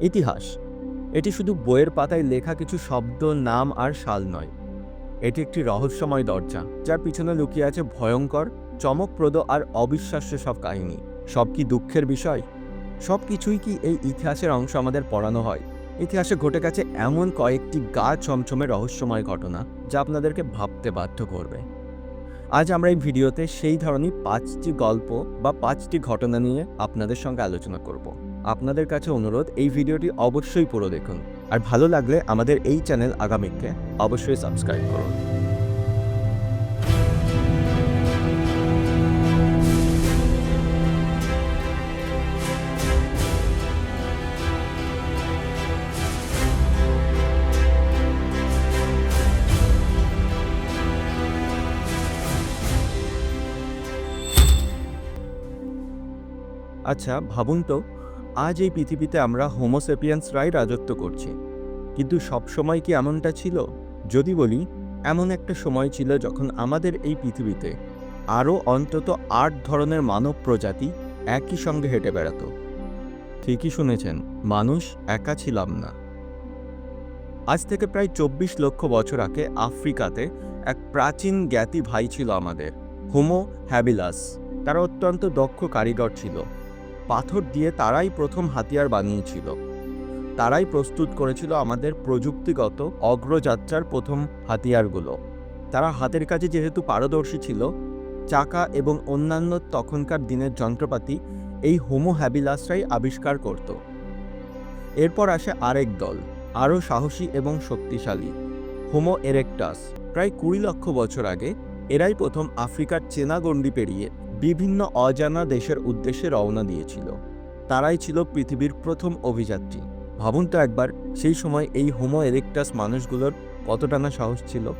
ইতিহাস। এটি শুধু বইয়ের পাতায় লেখা কিছু শব্দ, নাম আর সাল নয়। এটি একটি রহস্যময় দরজা, যার পিছনে লুকিয়ে আছে ভয়ঙ্কর, চমকপ্রদ আর অবিশ্বাস্য সব কাহিনী। সব কি দুঃখের বিষয়? সব কিছুই কি এই ইতিহাসের অংশ আমাদের পড়ানো হয়? ইতিহাসে ঘটে গেছে এমন কয়েকটি গা ছমছমে রহস্যময় ঘটনা, যা আপনাদেরকে ভাবতে বাধ্য করবে। আজ আমরা এই ভিডিওতে সেই ধরনের পাঁচটি গল্প বা পাঁচটি ঘটনা নিয়ে আপনাদের সঙ্গে আলোচনা করব। আপনাদের কাছে অনুরোধ, এই ভিডিওটি অবশ্যই পুরো দেখুন। আর ভালো লাগলে আমাদের এই চ্যানেল আগামীকে অবশ্যই সাবস্ক্রাইব করুন। আচ্ছা ভাবুন তো আজ এই পৃথিবীতে আমরা হোমোসেপিয়ান্সরাই রাজত্ব করছি। কিন্তু সবসময় কি এমনটা ছিল? যদি বলি, এমন একটা সময় ছিল যখন আমাদের এই পৃথিবীতে আরও অন্তত আট ধরনের মানব প্রজাতি একই সঙ্গে হেঁটে বেড়াতো। ঠিকই শুনেছেন, মানুষ একা ছিলাম না। আজ থেকে প্রায় চব্বিশ লক্ষ বছর আগে আফ্রিকাতে এক প্রাচীন জ্ঞাতি ভাই ছিল আমাদের হোমো হ্যাবিলাস তারা অত্যন্ত দক্ষ কারিগর ছিল। পাথর দিয়ে তারাই প্রথম হাতিয়ার বানিয়েছিল। তারাই প্রস্তুত করেছিল আমাদের প্রযুক্তিগত অগ্রযাত্রার প্রথম হাতিয়ারগুলো। তারা হাতের কাজে যেহেতু পারদর্শী ছিল, চাকা এবং অন্যান্য তখনকার দিনের যন্ত্রপাতি এই হোমো হ্যাবিলাসরাই আবিষ্কার করত। এরপর আসে আরেক দল, আরও সাহসী এবং শক্তিশালী হোমো এরেক্টাস প্রায় কুড়ি লক্ষ বছর আগে, এরাই প্রথম আফ্রিকার চেনা গণ্ডি পেরিয়ে বিভিন্ন অজানা দেশের উদ্দেশ্যে রওনা দিয়েছিল। তারাই ছিল পৃথিবীর প্রথম অভিযাত্রী। ভাবুন তো একবার, সেই সময় এই হোমো এরেক্টাস মানুষগুলোর কতটা না সাহস ছিল?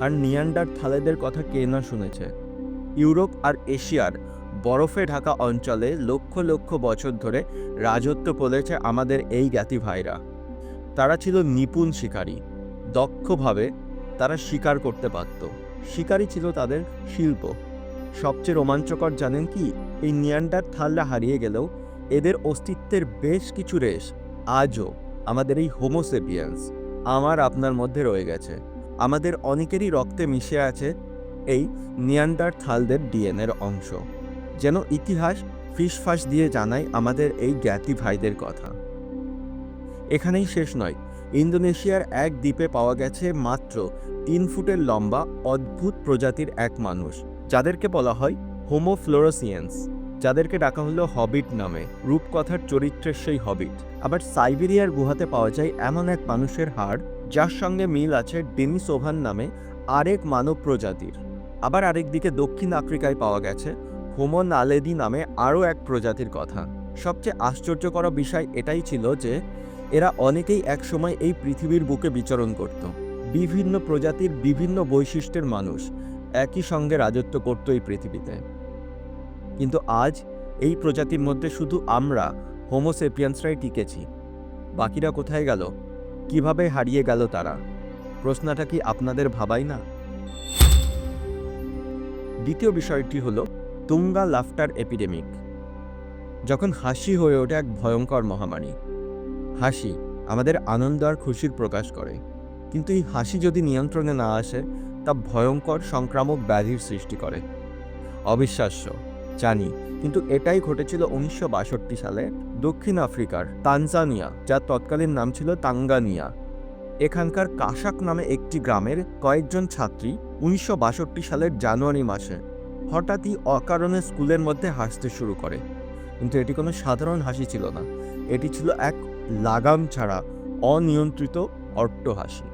আর নিয়ান্ডার থালেদের কথা কে না শুনেছে? ইউরোপ আর এশিয়ার বরফে ঢাকা অঞ্চলে লক্ষ লক্ষ বছর ধরে রাজত্ব করেছে আমাদের এই জ্ঞাতি ভাইরা। তারা ছিল নিপুণ শিকারী। দক্ষভাবে তারা শিকার করতে পারত। শিকারই ছিল তাদের শিল্প। সবচেয়ে রোমাঞ্চকর জানেন কি? এই নিয়ান্ডার থালরা হারিয়ে গেলেও এদের অস্তিত্বের বেশ কিছু রেশ আজও আমাদের এই হোমোসেপিয়ান্স আমার আপনার মধ্যে রয়ে গেছে। আমাদের অনেকেরই রক্তে মিশে আছে এই নিয়ান্ডার থালদের ডিএনএর অংশ। যেন ইতিহাস ফিসফাস দিয়ে জানায় আমাদের এই জ্ঞাতি ভাইদের কথা। এখানেই শেষ নয়, ইন্দোনেশিয়ার এক দ্বীপে পাওয়া গেছে মাত্র তিন ফুটের লম্বা, অদ্ভুত প্রজাতির এক মানুষ। যাদেরকে বলা হয় হোমোফ্লোরোসিয়েন্স যাদেরকে ডাকা হলো হবিট নামে। রূপকথার চরিত্রের সেই হবিট। আবার সাইবেরিয়ার গুহাতে পাওয়া যায় এমন এক মানুষের হাড়, যার সঙ্গে মিল আছে ডেনিসোভান নামে আরেক মানব প্রজাতির। আবার আরেক দিকে দক্ষিণ আফ্রিকায় পাওয়া গেছে হোমো নালেদি নামে আরও এক প্রজাতির কথা। সবচেয়ে আশ্চর্যকর বিষয় এটাই ছিল যে, এরা অনেকেই একসময় এই পৃথিবীর বুকে বিচরণ করত। বিভিন্ন প্রজাতির বিভিন্ন বৈশিষ্ট্যের মানুষ। একই সঙ্গে রাজত্ব করত এই পৃথিবীতে। কিন্তু আজ এই প্রজাতির মধ্যে শুধু আমরা হোমোসেপিয়ান্সরাই টিকেছি। বাকিরা কোথায় গেল? কীভাবে হারিয়ে গেল তারা? প্রশ্নটা কি আপনাদের ভাবাই না? দ্বিতীয় বিষয়টি হল তুঙ্গা লাফটার এপিডেমিক। যখন হাসি হয়ে ওঠে এক ভয়ঙ্কর মহামারী। হাসি আমাদের আনন্দ আর খুশির প্রকাশ করে। কিন্তু এই হাসি যদি নিয়ন্ত্রণে না আসে তা ভয়ঙ্কর সংক্রামক ব্যাধির সৃষ্টি করে। অবিশ্বাস্য, জানি, কিন্তু এটাই ঘটেছিল উনিশশো বাষট্টি সালে দক্ষিণ আফ্রিকার তানজানিয়া, যার তৎকালীন নাম ছিল তাঙ্গানিয়া। এখানকার কাশাক নামে একটি গ্রামের কয়েকজন ছাত্রী উনিশশো বাষট্টি সালের জানুয়ারি মাসে হঠাৎই অকারণে স্কুলের মধ্যে হাসতে শুরু করে। কিন্তু এটি কোনো সাধারণ হাসি ছিল না। এটি ছিল এক লাগাম ছাড়া অনিয়ন্ত্রিত অট্ট হাসি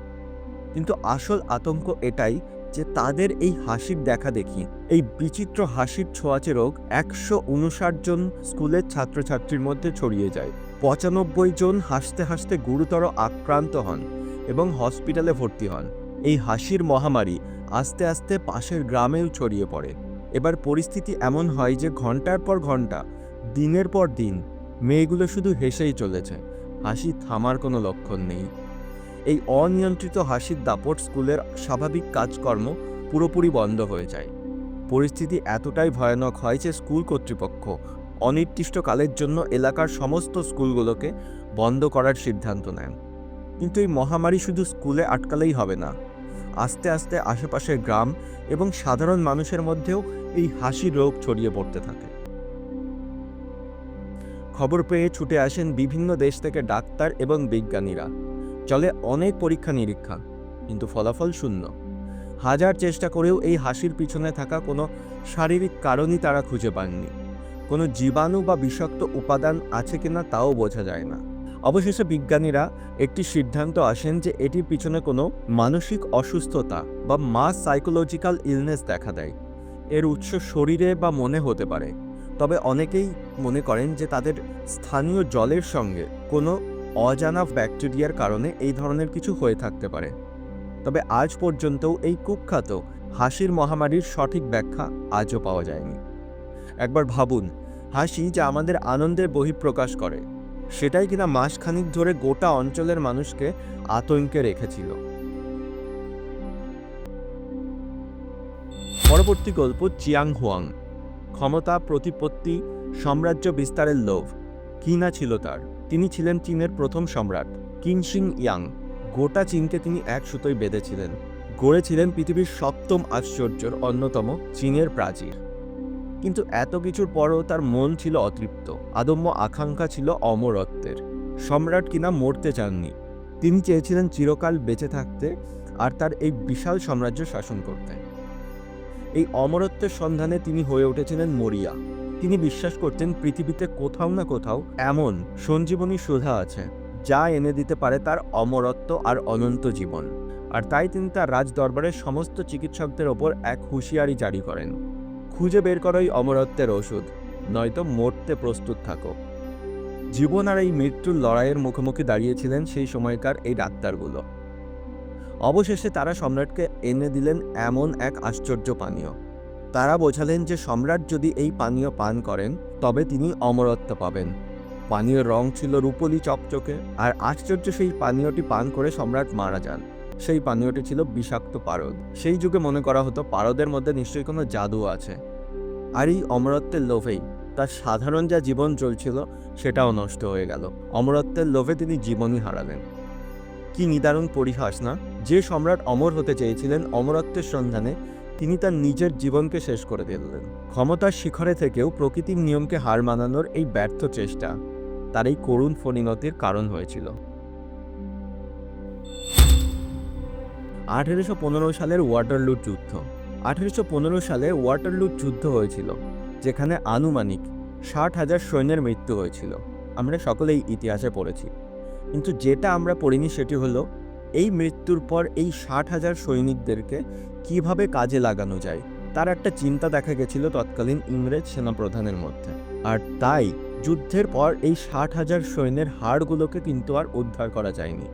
কিন্তু আসল আতঙ্ক এটাই যে তাদের এই হাসির দেখা দেখি। এই বিচিত্র হাসির ছোঁয়াচে রোগ একশো উনষাট জন স্কুলের ছাত্রছাত্রীর মধ্যে ছড়িয়ে যায়। পঁচানব্বই জন হাসতে হাসতে গুরুতর আক্রান্ত হন এবং হসপিটালে ভর্তি হন। এই হাসির মহামারী আস্তে আস্তে পাশের গ্রামেও ছড়িয়ে পড়ে। এবার পরিস্থিতি এমন হয় যে ঘণ্টার পর ঘণ্টা, দিনের পর দিন, মেয়েগুলো শুধু হেসেই চলেছে। হাসি থামার কোনো লক্ষণ নেই। এই অনিয়ন্ত্রিত হাসির দাপট স্কুলের স্বাভাবিক কাজকর্ম পুরোপুরি বন্ধ হয়ে যায়। পরিস্থিতি এতটাই ভয়ানক হয় যে স্কুল কর্তৃপক্ষ অনির্দিষ্টকালের জন্য এলাকার সমস্ত স্কুলগুলোকে বন্ধ করার সিদ্ধান্ত নেন কিন্তু এই মহামারী শুধু স্কুলে আটকালেই হবে না। আস্তে আস্তে আশেপাশের গ্রাম এবং সাধারণ মানুষের মধ্যেও এই হাসি রোগ ছড়িয়ে পড়তে থাকে। খবর পেয়ে ছুটে আসেন বিভিন্ন দেশ থেকে ডাক্তার এবং বিজ্ঞানীরা। চলে অনেক পরীক্ষা নিরীক্ষা, কিন্তু ফলাফল শূন্য। হাজার চেষ্টা করেও এই হাসির পিছনে থাকা কোনো শারীরিক কারণই তারা খুঁজে পাননি। কোনো জীবাণু বা বিষাক্ত উপাদান আছে কিনা তাও বোঝা যায় না। অবশেষে বিজ্ঞানীরা একটি সিদ্ধান্ত আসেন যে এটির পিছনে কোনো মানসিক অসুস্থতা বা মাস সাইকোলজিক্যাল ইলনেস দেখা দেয়। এর উৎস শরীরে বা মনে হতে পারে। তবে অনেকেই মনে করেন যে তাদের স্থানীয় জলের সঙ্গে কোনো অজানা ব্যাকটেরিয়ার কারণে এই ধরনের কিছু হয়ে থাকতে পারে। তবে আজ পর্যন্তও এই কুখ্যাত হাসির মহামারীর সঠিক ব্যাখ্যা আজও পাওয়া যায়নি। একবার ভাবুন, হাসি যা আমাদের আনন্দের বহিঃপ্রকাশ করে, সেটাই কিনা মাসখানিক ধরে গোটা অঞ্চলের মানুষকে আতঙ্কে রেখেছিল। পরবর্তী গল্প চিয়াং হুয়াং ক্ষমতা, প্রতিপত্তি, সাম্রাজ্য বিস্তারের লোভ। কি না ছিল তার। তিনি ছিলেন চীনের প্রথম সম্রাট কিংশিং ইয়াং। গোটা চীনকে তিনি এক সুতোয় বেঁধেছিলেন। গড়েছিলেন পৃথিবীর সপ্তম আশ্চর্যর অন্যতম চীনের প্রাচীর। কিন্তু এত কিছুর পরও তার মন ছিল অতৃপ্ত। আদম্য আকাঙ্ক্ষা ছিল অমরত্বের। সম্রাট কিনা মরতে চাননি। তিনি চেয়েছিলেন চিরকাল বেঁচে থাকতে আর তার এই বিশাল সাম্রাজ্য শাসন করতে। এই অমরত্বের সন্ধানে তিনি হয়ে উঠেছিলেন মরিয়া। তিনি বিশ্বাস করতেন পৃথিবীতে কোথাও না কোথাও এমন সঞ্জীবনী সুধা আছে, যা এনে দিতে পারে তার অমরত্ব আর অনন্ত জীবন। আর তাই তিনি তার রাজ দরবারের সমস্ত চিকিৎসকদের ওপর এক হুঁশিয়ারি জারি করেন। খুঁজে বের করোই অমরত্বের ওষুধ, নয়তো মরতে প্রস্তুত থাকো। জীবন আর এই মৃত্যুর লড়াইয়ের মুখোমুখি দাঁড়িয়েছিলেন সেই সময়কার এই ডাক্তারগুলো। অবশেষে তারা সম্রাটকে এনে দিলেন এমন এক আশ্চর্য পানীয়। তারা বোঝালেন যে সম্রাট যদি এই পানীয় পান করেন, তবে তিনি অমরত্ব পাবেন। পানীয় রং ছিল রূপলি চকচকে, আর আশ্চর্য সেই পানীয়টি পান করে সম্রাট মারা যান। সেই পানীয়টি ছিল বিষাক্ত পারদ। সেই যুগে মনে করা হতো পারদের মধ্যে নিশ্চয়ই কোনো জাদু আছে। আর এই অমরত্বের লোভেই তার সাধারণ যা জীবন চলছিল, সেটাও নষ্ট হয়ে গেল। অমরত্বের লোভে তিনি জীবনই হারালেন। কি নিদারুণ পরিহাস না? যে সম্রাট অমর হতে চেয়েছিলেন অমরত্বের সন্ধানে তিনি তার নিজের জীবনকে শেষ করে দিলেন। ক্ষমতার শিখরে থেকেও প্রকৃতির নিয়মকে হার মানানোর এই ব্যর্থ চেষ্টা তার এই করুণ পরিণতির কারণ হয়েছিল। আঠেরোশো পনেরো সালের ওয়াটারলুট যুদ্ধ। আঠেরোশো পনেরো সালে ওয়াটারলুট যুদ্ধ হয়েছিল, যেখানে আনুমানিক ষাট হাজার সৈন্যের মৃত্যু হয়েছিল। আমরা সকলেই ইতিহাসে পড়েছি। কিন্তু যেটা আমরা পড়িনি সেটি হলো এই মৃত্যুর পর এই ষাট হাজার সৈনিকদেরকে কীভাবে কাজে লাগানো যায়, তার একটা চিন্তা দেখা গেছিল তৎকালীন ইংরেজ সেনাপ্রধানের মধ্যে। আর তাই যুদ্ধের পর এই ষাট হাজার সৈন্যের হাড়গুলোকে কিন্তু আর উদ্ধার করা যায়নি।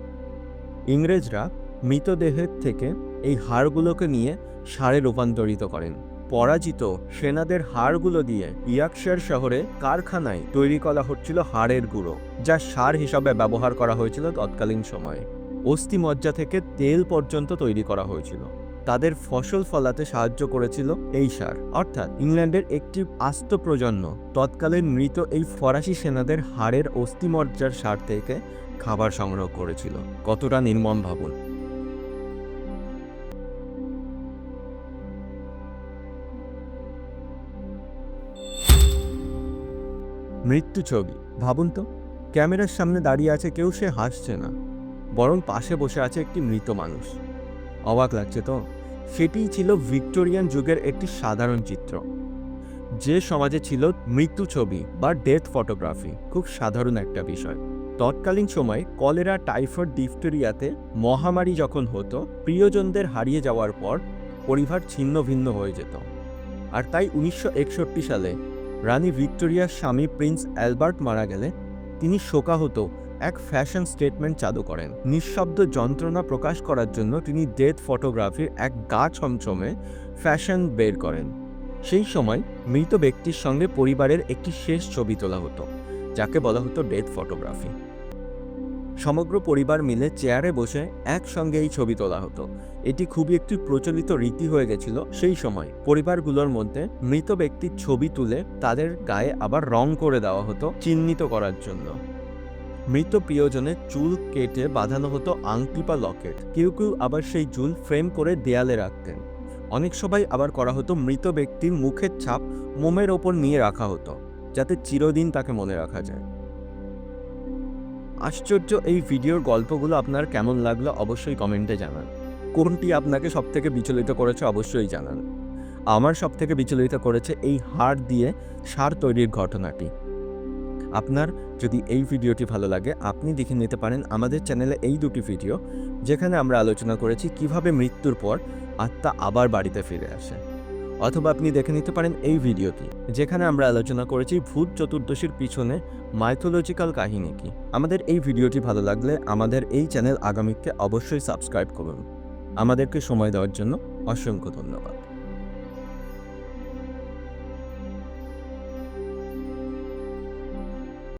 ইংরেজরা মৃতদেহের থেকে এই হাড়গুলোকে নিয়ে সারে রূপান্তরিত করেন। পরাজিত সেনাদের হাড়গুলো দিয়ে ইয়াকশার শহরে কারখানায় তৈরি করা হচ্ছিল হাড়ের গুঁড়ো, যা সার হিসাবে ব্যবহার করা হয়েছিল তৎকালীন সময়ে। অস্থি মজ্জা থেকে তেল পর্যন্ত তৈরি করা হয়েছিল। তাদের ফসল ফলাতে সাহায্য করেছিল এই সার। অর্থাৎ ইংল্যান্ডের একটি আস্ত প্রজন্ম তৎকালীন মৃত এই ফরাসি সেনাদের হাড়ের অস্থিমজ্জার সার থেকে খাবার সংগ্রহ করেছিল। কতটা নির্মম ভাবুন। মৃত্যু ছবি। ভাবুন তো, ক্যামেরার সামনে দাঁড়িয়ে আছে কেউ, সে হাসছে না। বরং পাশে বসে আছে একটি মৃত মানুষ। অবাক লাগছে তো? সেটিই ছিল ভিক্টোরিয়ান যুগের একটি সাধারণ চিত্র। যে সমাজে ছিল মৃত্যু ছবি বা ডেথ ফটোগ্রাফি খুব সাধারণ একটা বিষয়। তৎকালীন সময় কলেরা, টাইফয়েড, ডিফটেরিয়াতে মহামারী যখন হতো, প্রিয়জনদের হারিয়ে যাওয়ার পর পরিবার ছিন্ন ভিন্ন হয়ে যেত। আর তাই উনিশশো একষট্টি সালে রানী ভিক্টোরিয়ার স্বামী প্রিন্স অ্যালবার্ট মারা গেলে তিনি শোকাহত এক ফ্যাশন স্টেটমেন্ট চালু করেন। নিঃশব্দ যন্ত্রণা প্রকাশ করার জন্য তিনি ডেথ ফটোগ্রাফির এক গা ছমছমে ফ্যাশন বের করেন। সেই সময় মৃত ব্যক্তির সঙ্গে পরিবারের একটি শেষ ছবি তোলা হতো, যাকে বলা হতো ডেথ ফটোগ্রাফি সমগ্র পরিবার মিলে চেয়ারে বসে একসঙ্গে এই ছবি তোলা হতো। এটি খুবই একটি প্রচলিত রীতি হয়ে গেছিল সেই সময়। পরিবারগুলোর মধ্যে মৃত ব্যক্তির ছবি তুলে তাদের গায়ে আবার রং করে দেওয়া হতো চিহ্নিত করার জন্য। মৃত প্রিয়জনের চুল কেটে বাঁধানো হতো আংটি বা লকেট। কেউ কেউ আবার সেই চুল ফ্রেম করে দেয়ালে রাখতেন। অনেক সবাই আবার করা হতো মৃত ব্যক্তির মুখের ছাপ মোমের ওপর নিয়ে রাখা হতো, যাতে চিরদিন তাকে মনে রাখা যায়। আশ্চর্য এই ভিডিওর গল্পগুলো আপনার কেমন লাগল অবশ্যই কমেন্টে জানান। কোনটি আপনাকে সবথেকে বিচলিত করেছে অবশ্যই জানান। আমার সবথেকে বিচলিত করেছে এই হাড় দিয়ে সার তৈরির ঘটনাটি। আপনার যদি এই ভিডিওটি ভালো লাগে, আপনি দেখে নিতে পারেন আমাদের চ্যানেলে এই দুটি ভিডিও, যেখানে আমরা আলোচনা করেছি কীভাবে মৃত্যুর পর আত্মা আবার বাড়িতে ফিরে আসে। অথবা আপনি দেখে নিতে পারেন এই ভিডিওটি, যেখানে আমরা আলোচনা করেছি ভূত চতুর্দশীর পিছনে মাইথোলজিক্যাল কাহিনী কি। আমাদের এই ভিডিওটি ভালো লাগলে আমাদের এই চ্যানেল আগামীকে অবশ্যই সাবস্ক্রাইব করুন। আমাদেরকে সময় দেওয়ার জন্য অসংখ্য ধন্যবাদ।